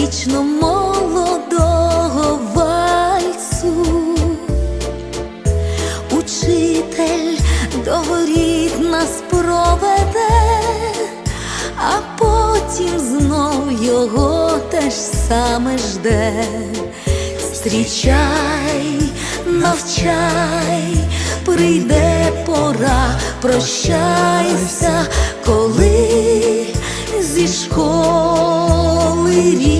вічно молодого вальсу, учитель до горіх нас проведе, а потім знов його те ж саме жде. Зустрічай, навчай, прийде пора, прощайся, коли зі школи рік.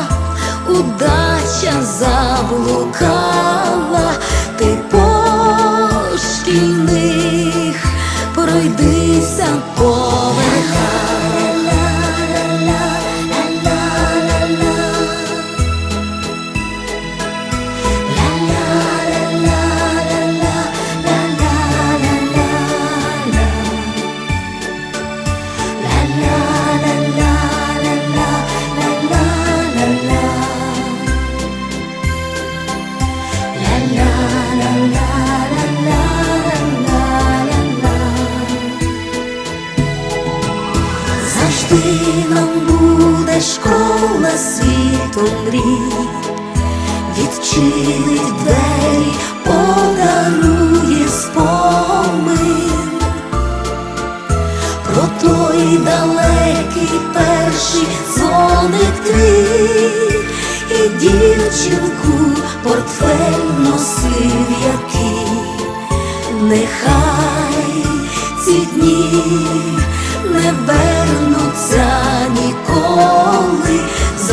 удача заблукала, ти по пройдися школа світу мрій, відчинить двері, подарує спомин. Про той далекий перший дзвоник твій і дівчинку портфель носив який, нехай ці дні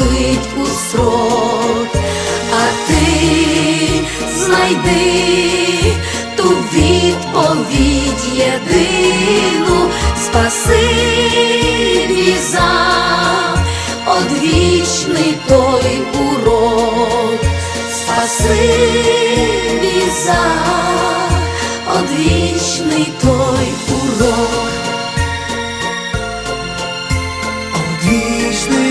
виставить у строк, а ти знайди ту відповідь єдину, спасибі за одвічний той урок, спасибі за одвічний той урок. Одвічний